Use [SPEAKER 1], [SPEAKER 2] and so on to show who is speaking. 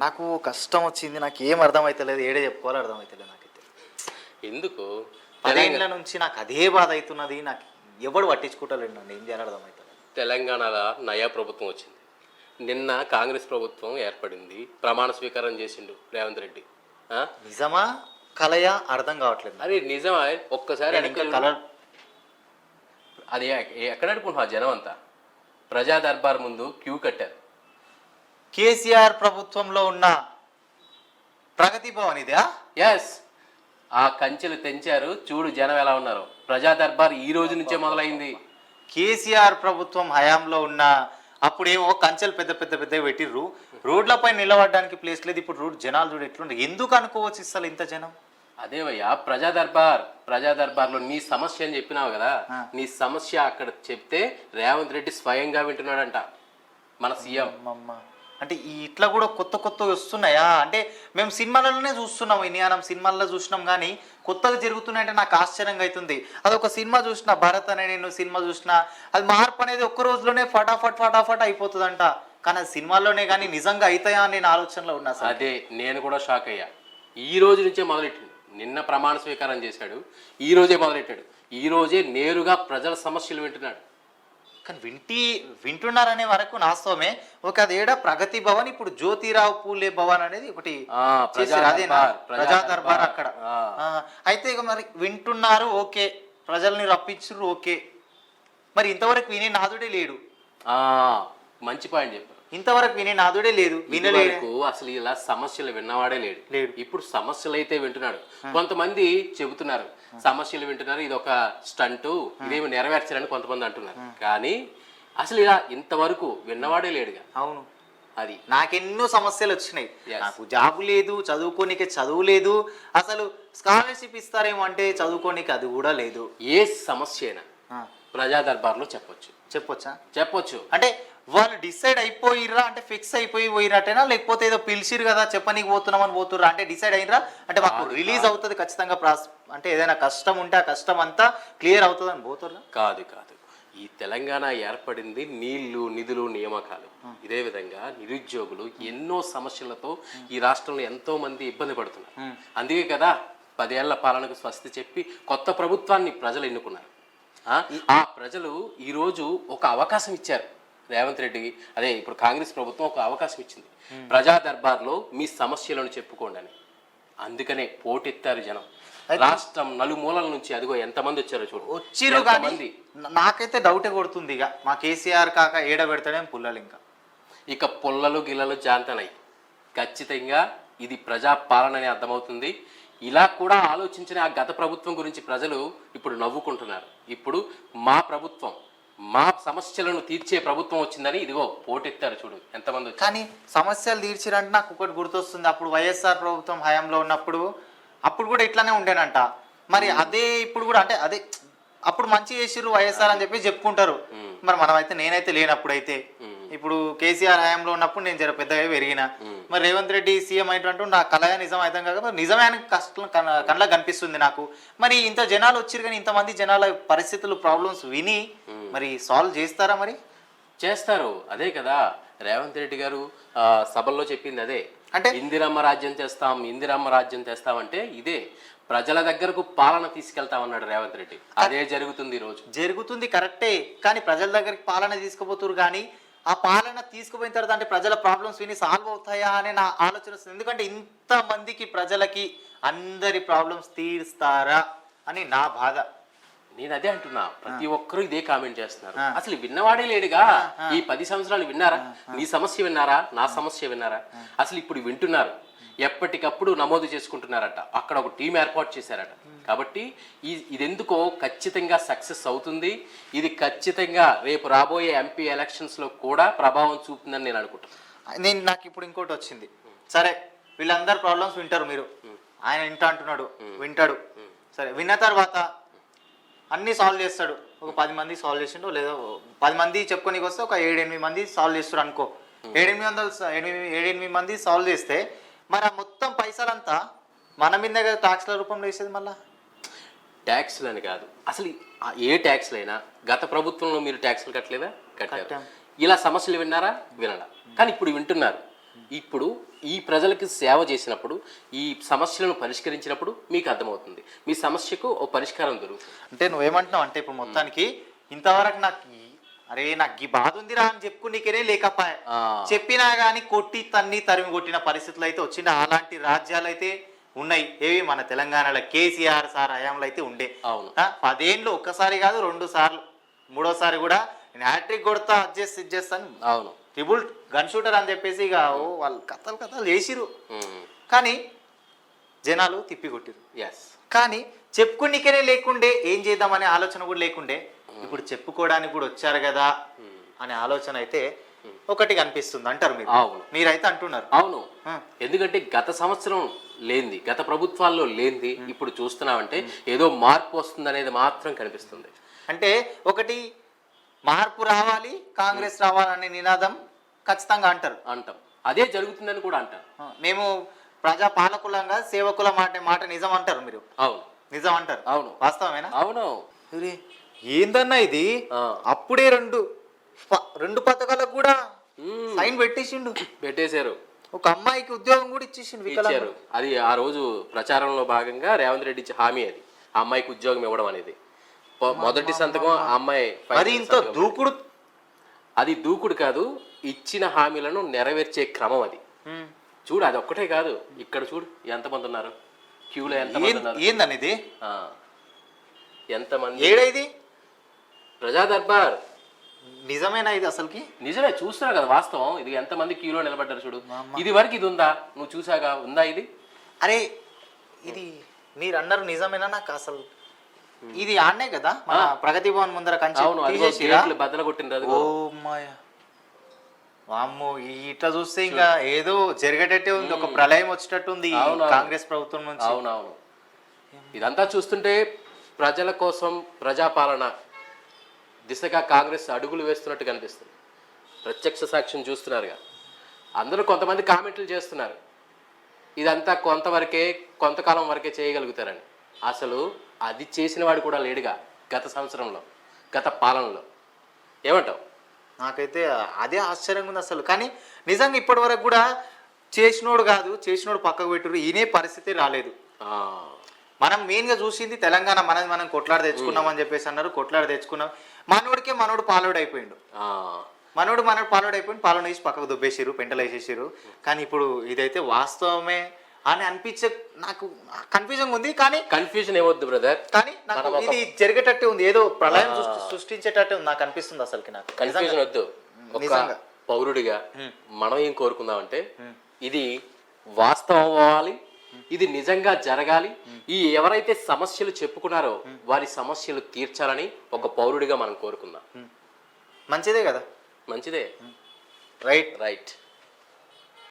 [SPEAKER 1] నాకు కష్టం వచ్చింది నాకు ఏం అర్థమైతలేదు ఏడే చెప్పుకోవాలో అర్థమైతలేదు నాకైతే.
[SPEAKER 2] ఎందుకు?
[SPEAKER 1] పదేళ్ళ నుంచి నాకు అదే బాధ అవుతున్నది నాకు ఎవడు పట్టించుకుంటలేడు నన్ను ఏం చేయాలో అర్థమవుతలేదు
[SPEAKER 2] తెలంగాణలో నయా ప్రభుత్వం వచ్చింది. నిన్న కాంగ్రెస్ ప్రభుత్వం ఏర్పడింది ప్రమాణ స్వీకారం చేసిండు రేవంత్ రెడ్డి?
[SPEAKER 1] నిజమా? కలయా? అర్థం కావట్లేదు.
[SPEAKER 2] అది నిజమా ఒక్కసారి అది ఎక్కడ అనుకుంటున్నావు ఆ జనం అంతా? ప్రజా దర్బార్ ముందు క్యూ కట్టారు.
[SPEAKER 1] కేసీఆర్ ప్రభుత్వంలో ఉన్న ప్రగతి భవన్ ఇదా
[SPEAKER 2] ఎస్ ఆ కంచెలు తెంచారు. చూడు జనం ఎలా ఉన్నారు. ప్రజా దర్బార్ ఈ రోజు నుంచే మొదలైంది.
[SPEAKER 1] కేసీఆర్ ప్రభుత్వం హయాంలో ఉన్న అప్పుడేమో కంచెలు పెద్ద పెద్ద పెద్ద పెట్టిర్రు. రోడ్లపై నిలబడడానికి ప్లేస్ లేదు. ఇప్పుడు రోడ్ జనాలు చూడు ఎట్లుండే ఎందుకు అనుకోవచ్చు ఇస్తారు ఇంత జనం?
[SPEAKER 2] అదేవయ్యా ప్రజా దర్బార్. ప్రజా దర్బార్లో నీ సమస్య అని చెప్పినావు కదా. నీ సమస్య అక్కడ చెప్తే రేవంత్ రెడ్డి స్వయంగా వింటున్నాడంట మన సీఎం.
[SPEAKER 1] అంటే ఈ ఇట్లా కూడా కొత్త కొత్త వస్తున్నాయా? అంటే మేము సినిమాలలోనే చూస్తున్నాం ఇనియానం సినిమాల్లో చూసినాం కానీ కొత్తగా జరుగుతున్నాయంటే నాకు ఆశ్చర్యంగా అవుతుంది. అది ఒక సినిమా చూసిన భరత్ అనే నేను సినిమా చూసిన అది మార్పు అనేది ఒక్క రోజులోనే ఫటాఫట్ ఫటాఫట్ అయిపోతుందంట. కానీ అది సినిమాల్లోనే కానీ నిజంగా అవుతాయా అని నేను ఆలోచనలో ఉన్నా సార్.
[SPEAKER 2] అదే నేను కూడా షాక్ అయ్యా. ఈ రోజు నుంచే మొదలెట్టింది నిన్న ప్రమాణ స్వీకారం చేశాడు ఈ రోజే మొదలెట్టాడు. ఈ రోజే నేరుగా ప్రజల సమస్యలు వింటున్నాడు.
[SPEAKER 1] కానీ వింటి వింటున్నారనే వరకు వాస్తవమే ఒక అదేడా ప్రగతి భవన్ ఇప్పుడు జ్యోతిరావు పూలే భవన్ అనేది ఒకటి
[SPEAKER 2] ప్రజా
[SPEAKER 1] చేశారు.
[SPEAKER 2] దర్బార్, ప్రజా.
[SPEAKER 1] అక్కడ. అయితే ఇక మరి వింటున్నారు ఓకే. ప్రజల్ని రప్పించారు ఓకే. మరి ఇంతవరకు వినే నాదుడే లేడు.
[SPEAKER 2] మంచి పాయింట్ చెప్పారు.
[SPEAKER 1] ఇంతవరకు వినే నాదుడే లేదు
[SPEAKER 2] ఇదివరకు అసలు ఇలా సమస్యలు విన్నవాడే లేడు.
[SPEAKER 1] లేడు.
[SPEAKER 2] ఇప్పుడు సమస్యలు అయితే వింటున్నాడు కొంతమంది చెబుతున్నారు సమస్యలు వింటున్నారు ఇది ఒక స్టంట్ ఇదేమి నెరవేర్చారని కొంతమంది అంటున్నారు. కానీ అసలు ఇలా ఇంతవరకు విన్నవాడే లేడుగా.
[SPEAKER 1] అవును.
[SPEAKER 2] అది.
[SPEAKER 1] నాకెన్నో సమస్యలు వచ్చినాయి. నాకు జాబు లేదు చదువుకోనికి చదువు లేదు. అసలు స్కాలర్షిప్ ఇస్తారేమో అంటే చదువుకోనికి అది కూడా లేదు.
[SPEAKER 2] ఏ సమస్య అయినా ప్రజా దర్బార్లో చెప్పొచ్చు.
[SPEAKER 1] చెప్పొచ్చా?
[SPEAKER 2] చెప్పొచ్చు.
[SPEAKER 1] అంటే వాళ్ళు డిసైడ్ అయిపోయిర్రా? అంటే ఫిక్స్ అయిపోయి పోయినట్టేనా లేకపోతే ఏదో పిలిచిరు కదా చెప్పనీకి పోతున్నామని పోతుర్రా? అంటే డిసైడ్ అయినరా? అంటే మాకు రిలీజ్ అవుతుంది ఖచ్చితంగా ప్రాస్ అంటే ఏదైనా కష్టం ఉంటే ఆ కష్టం అంతా క్లియర్ అవుతుంది అని పోతుర్రా?
[SPEAKER 2] కాదు కాదు. ఈ తెలంగాణ ఏర్పడింది నీళ్ళు నిధులు నియామకాలు. ఇదే విధంగా నిరుద్యోగులు ఎన్నో సమస్యలతో ఈ రాష్ట్రంలో ఎంతో మంది ఇబ్బంది పడుతున్నారు. అందుకే కదా పదేళ్ళ పాలనకు స్వస్తి చెప్పి కొత్త ప్రభుత్వాన్ని ప్రజలు ఎన్నుకున్నారు. ఆ? ఆ ప్రజలు ఈరోజు ఒక అవకాశం ఇచ్చారు. రేవంత్ రెడ్డికి అదే ఇప్పుడు కాంగ్రెస్ ప్రభుత్వం ఒక అవకాశం ఇచ్చింది. ప్రజా దర్బార్లో మీ సమస్యలను చెప్పుకోండి అని. అందుకనే పోటెత్తారు జనం. రాష్ట్రం నలుమూలల నుంచి అదిగో ఎంతమంది వచ్చారో చూడు.
[SPEAKER 1] వచ్చిర్రు కానీ నాకైతే డౌటే కొడుతుంది ఇక. మా కేసీఆర్ కాక ఏడ పెడతాడేం పుల్లలు ఇంకా.
[SPEAKER 2] ఇక పుల్లలు గిల్లలు జాంతనై. ఖచ్చితంగా ఇది ప్రజా పాలన అని అర్థమవుతుంది. ఇలా కూడా ఆలోచించిన ఆ గత ప్రభుత్వం గురించి ప్రజలు ఇప్పుడు నవ్వుకుంటున్నారు. ఇప్పుడు మా ప్రభుత్వం మా సమస్యలను తీర్చే ప్రభుత్వం వచ్చిందని ఇదిగో పోటెత్తారు చూడు ఎంతమంది
[SPEAKER 1] కానీ సమస్యలు తీర్చిరంటే నాకు ఒకటి గుర్తొస్తుంది అప్పుడు వైఎస్ఆర్ ప్రభుత్వం హయాంలో ఉన్నప్పుడు అప్పుడు కూడా ఇట్లానే ఉండేనంట. మరి అదే ఇప్పుడు కూడా అంటే అదే అప్పుడు మంచి చేసిర్రు వైఎస్ఆర్ అని చెప్పి చెప్పుకుంటారు. మరి మనమైతే నేనైతే లేనప్పుడైతే ఇప్పుడు కేసీఆర్ హయాంలో ఉన్నప్పుడు నేను జర పెద్దగా పెరిగిన. మరి రేవంత్ రెడ్డి సీఎం అయినట్టు నా కలగా నిజం కదా మరి నిజమే అని కష్టం కళ్ళకు కనిపిస్తుంది నాకు. మరి ఇంత జనాలు వచ్చిరు కానీ ఇంతమంది జనాల పరిస్థితులు ప్రాబ్లమ్స్ విని మరి సాల్వ్ చేస్తారా మరి?
[SPEAKER 2] చేస్తారు. అదే కదా రేవంత్ రెడ్డి గారు సభల్లో చెప్పింది అదే.
[SPEAKER 1] అంటే?
[SPEAKER 2] ఇందిరమ్మ రాజ్యం తెస్తాం ఇందిరమ్మ రాజ్యం తెస్తామంటే ఇదే. ప్రజల దగ్గరకు పాలన తీసుకెళ్తామన్నాడు రేవంత్ రెడ్డి. అదే జరుగుతుంది ఈ రోజు.
[SPEAKER 1] జరుగుతుంది కరెక్టే. కానీ ప్రజల దగ్గరికి పాలన తీసుకుపోతురు కానీ ఆ పాలన తీసుకుపోయిన తర్వాత అంటే ప్రజల ప్రాబ్లమ్స్ విని సాల్వ్ అవుతాయా అనే నా ఆలోచన వస్తుంది. ఎందుకంటే ఇంత మందికి ప్రజలకి అందరి ప్రాబ్లమ్స్ తీరుస్తారా అని నా బాధ.
[SPEAKER 2] నేను అదే అంటున్నా. ప్రతి ఒక్కరూ ఇదే కామెంట్ చేస్తున్నారు. అసలు విన్నవాడే లేడుగా? ఈ పది సంవత్సరాలు విన్నారా? నీ సమస్య విన్నారా? నా సమస్య విన్నారా? అసలు ఇప్పుడు వింటున్నారు. ఎప్పటికప్పుడు నమోదు చేసుకుంటున్నారట. అక్కడ ఒక టీం ఏర్పాటు చేశారట. కాబట్టి ఈ ఇదెందుకో ఖచ్చితంగా సక్సెస్ అవుతుంది. ఇది ఖచ్చితంగా రేపు రాబోయే ఎంపీ ఎలక్షన్స్లో కూడా ప్రభావం చూపుతుందని నేను అనుకుంటున్నాను
[SPEAKER 1] నేను నాకు ఇప్పుడు ఇంకోటి వచ్చింది. సరే వీళ్ళందరు ప్రాబ్లమ్స్ వింటారు మీరు. ఆయన వింటా అంటున్నాడు వింటాడు. సరే విన్న తర్వాత అన్నీ సాల్వ్ చేస్తాడు. ఒక పది మంది సాల్వ్ చేసిండు లేదా పది మంది చెప్పుకోనికి వస్తే ఒక ఏడు ఎనిమిది మంది సాల్వ్ చేస్తారు అనుకో. ఏడెనిమిది వందలు ఎనిమిది ఏడెనిమిది మంది సాల్వ్ చేస్తే మరి ఆ మొత్తం పైసలంతా మన మీద ట్యాక్స్ల రూపంలో వేసేది మళ్ళా?
[SPEAKER 2] ట్యాక్స్లు అని కాదు. అసలు ఏ ట్యాక్స్లైనా గత ప్రభుత్వంలో మీరు ట్యాక్స్లు కట్టలేదా? కట్టారు.
[SPEAKER 1] కట్టాం.
[SPEAKER 2] ఇలా సమస్యలు విన్నారా? వినడా కానీ ఇప్పుడు వింటున్నారు. ఇప్పుడు ఈ ప్రజలకి సేవ చేసినప్పుడు ఈ సమస్యలను పరిష్కరించినప్పుడు మీకు అర్థమవుతుంది. మీ సమస్యకు ఓ పరిష్కారం దొరుకుతుంది.
[SPEAKER 1] అంటే నువ్వేమంటున్నావు అంటే ఇప్పుడు మొత్తానికి ఇంతవరకు నాకు అరే నాకు ఈ బాధ ఉందిరా అని చెప్పుకునికేనే లేకపాయ. చెప్పినా గానీ కొట్టి తన్ని తరిమి కొట్టిన పరిస్థితులు అయితే వచ్చిన అలాంటి రాజ్యాలు అయితే ఉన్నాయి. ఏవి? మన తెలంగాణలో కేసీఆర్ సార్ హయాంలో అయితే ఉండే.
[SPEAKER 2] అవును.
[SPEAKER 1] పదేళ్ళు ఒక్కసారి కాదు రెండు సార్లు. మూడోసారి కూడా నేను హ్యాట్రిక్ కొడతా అడ్జస్ట్ ఇది చేస్తాను
[SPEAKER 2] అవును.
[SPEAKER 1] ట్రిబుల్ గన్ షూటర్ అని చెప్పేసి ఇక ఓ వాళ్ళు కథలు కథలు
[SPEAKER 2] Hmm.
[SPEAKER 1] కానీ జనాలు తిప్పి కొట్టిరు
[SPEAKER 2] ఎస్
[SPEAKER 1] కానీ చెప్పుకునికనే లేకుండే ఏం చేద్దామనే ఆలోచన కూడా లేకుండే. ఇప్పుడు చెప్పుకోవడానికి కూడా వచ్చారు కదా అనే ఆలోచన అయితే ఒకటి కనిపిస్తుంది అంటారు మీరు.
[SPEAKER 2] అవును.
[SPEAKER 1] మీరైతే అంటున్నారు.
[SPEAKER 2] అవును. ఎందుకంటే గత సంవత్సరం లేనిది గత ప్రభుత్వాల్లో లేనిది ఇప్పుడు చూస్తున్నామంటే ఏదో మార్పు వస్తుంది అనేది మాత్రం కనిపిస్తుంది.
[SPEAKER 1] అంటే ఒకటి మార్పు రావాలి కాంగ్రెస్ రావాలనే నినాదం ఖచ్చితంగా అంటారు.
[SPEAKER 2] అంటాం. అదే జరుగుతుందని కూడా అంటారు.
[SPEAKER 1] మేము ప్రజా పాలకులంగా సేవకుల మాట మాట నిజం అంటారు మీరు.
[SPEAKER 2] అవును.
[SPEAKER 1] నిజం అంటారు.
[SPEAKER 2] అవును.
[SPEAKER 1] వాస్తవమేనా?
[SPEAKER 2] అవును.
[SPEAKER 1] ఏందన్నా ఇది. అప్పుడే రెండు రెండు పథకాలకు కూడా. సైన్ పెట్టేసిండు.
[SPEAKER 2] పెట్టేశారు.
[SPEAKER 1] ఒక అమ్మాయికి ఉద్యోగం కూడా ఇచ్చేసిండు.
[SPEAKER 2] ఇచ్చారు. అది ఆ రోజు ప్రచారంలో భాగంగా రేవంత్ రెడ్డి ఇచ్చే హామీ అది. ఆ అమ్మాయికి ఉద్యోగం ఇవ్వడం అనేది. మొదటి సంతకం ఆ అమ్మాయి
[SPEAKER 1] మరి ఇంత. దూకుడు?
[SPEAKER 2] అది దూకుడు కాదు ఇచ్చిన హామీలను నెరవేర్చే క్రమం అది. చూడు అది ఒక్కటే కాదు. ఇక్కడ చూడు ఎంతమంది ఉన్నారు? క్యూలో ఎంతమంది ఉన్నారు?
[SPEAKER 1] ఏందని ఇది.
[SPEAKER 2] ఎంతమంది
[SPEAKER 1] ఏడా ఇది?
[SPEAKER 2] ప్రజా దర్బార్.
[SPEAKER 1] నిజమేనా ఇది అసలుకి?
[SPEAKER 2] నిజమే చూస్తున్నావు కదా వాస్తవం. ఇది ఎంతమంది క్యూలో నిలబడ్డారు చూడు. ఇది వరకు ఇది ఉందా? నువ్వు చూసాగా? ఉందా ఇది?
[SPEAKER 1] అరే ఇది మీరు అన్నారు నిజమేనా నాకు అసలు? ఇది ఆడనే కదా? మన ప్రగతి భవన్ ముందర కంచి
[SPEAKER 2] బద్దలు కొట్టిండ్రు
[SPEAKER 1] ఓ వామ్మో ఇట్లా చూస్తే ఇంకా ఏదో జరిగేటట్టే ఉంది. ఒక ప్రళయం వచ్చేటట్టు ఉంది. కాంగ్రెస్ ప్రభుత్వం నుంచి.
[SPEAKER 2] అవునవును. ఇదంతా చూస్తుంటే ప్రజల కోసం ప్రజాపాలన దిశగా కాంగ్రెస్ అడుగులు వేస్తున్నట్టు కనిపిస్తుంది. ప్రత్యక్ష సాక్ష్యం చూస్తున్నారుగా. అందరూ కొంతమంది కామెంట్లు చేస్తున్నారు. ఇదంతా కొంతవరకే కొంతకాలం వరకే చేయగలుగుతారని. అసలు అది చేసిన వాడు కూడా లేడుగా గత సంవత్సరంలో గత పాలనలో. ఏమంటావు?
[SPEAKER 1] నాకైతే అదే ఆశ్చర్యంగా ఉంది అసలు. కానీ నిజంగా ఇప్పటి వరకు కూడా చేసినోడు కాదు చేసినోడు పక్కకు పెట్టురు ఈయనే పరిస్థితి రాలేదు.
[SPEAKER 2] ఆ,
[SPEAKER 1] మనం మెయిన్గా చూసింది తెలంగాణ మనది మనం కొట్లాడ తెచ్చుకున్నాం అని చెప్పేసి అన్నారు కొట్లాడ తెచ్చుకున్నాం. మనోడికే మనోడు పాలోడు అయిపోయిండు. మనోడు మనోడు పాలోడు అయిపోయింది పాలన వేసి పక్కకు దుబ్బేసిరు పెంటలు వేసేసిరు కానీ ఇప్పుడు ఇదైతే వాస్తవమే అని అనిపించే నాకు కన్ఫ్యూజన్ ఉంది కానీ
[SPEAKER 2] కన్ఫ్యూజన్ ఏమొద్దు బ్రదర్
[SPEAKER 1] కానీ నాకు ఇది జరిగేటట్టే ఉంది. ఏదో ప్రళయం సృష్టి- సృష్టించేటట్టే ఉంది నాకు అనిపిస్తుంది అసలుకి నాకు.
[SPEAKER 2] కన్ఫ్యూజన్ వద్దు. ఒక. పౌరుడిగా మనం ఏం కోరుకుందామంటే ఇది వాస్తవం అవ్వాలి ఇది నిజంగా జరగాలి. ఈ ఎవరైతే సమస్యలు చెప్పుకున్నారో వారి సమస్యలు తీర్చాలని ఒక పౌరుడిగా మనం కోరుకుందాం.
[SPEAKER 1] మంచిదే కదా?
[SPEAKER 2] మంచిదే.
[SPEAKER 1] Right
[SPEAKER 2] right